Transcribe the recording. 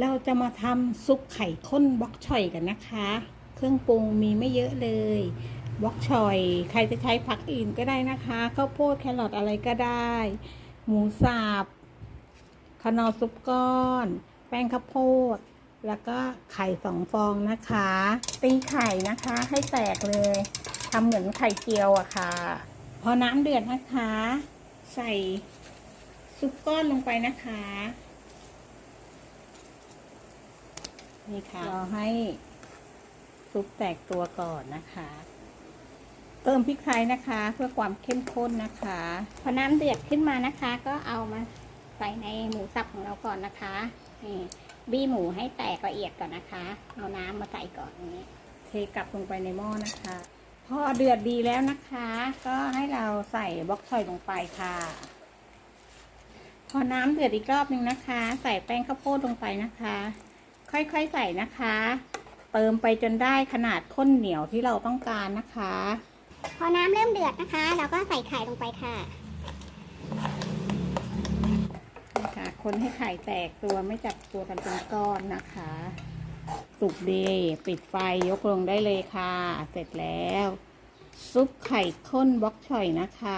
เราจะมาทำซุปไข่ข้นบล็อกชอยกันนะคะ เครื่องปรุงมีไม่เยอะเลยบล็อกชอย ใครจะใช้ผักอื่นก็ได้นะคะข้าวโพดแครอทอะไรก็ได้ หมูสับขนอซุปก้อน แป้งข้าวโพด แล้วก็ไข่สองฟองนะคะ ตีไข่นะคะให้แตกเลยทำเหมือนไข่เจียวอะค่ะ พอน้ำเดือดนะคะ ใส่ซุปก้อนลงไปนะคะ นี่ค่ะรอให้ซุปแตกตัวก่อนนะคะ เติมพริกไทยนะคะ เพื่อความเข้มข้นนะคะ พอน้ำเดือดขึ้นมานะคะ ก็เอามาใส่ในหมูสับของเราก่อนนะคะนี่บี้หมูให้แตกละเอียดก่อนนะคะ เอาน้ำมาใส่ก่อนอย่างนี้ เทกลับลงไปในหม้อนะคะ พอเดือดดีแล้วนะคะ ก็ให้เราใส่บล็อกชอยลงไปค่ะ พอน้ำเดือดอีกรอบหนึ่งนะคะ ใส่แป้งข้าวโพดลงไปนะคะ ค่อยๆใส่นะคะ เติมไปจนได้ขนาดข้นเหนียวที่เราต้องการนะคะ พอน้ำเริ่มเดือดนะคะ เราก็ใส่ไข่ลงไปค่ะนะคะคนให้ไข่แตกตัวไม่จับตัวกันเป็นก้อนนะคะ สุกดีปิดไฟยกลงได้เลยค่ะ เสร็จแล้ว ซุปไข่ข้นบล็อกชอยนะคะ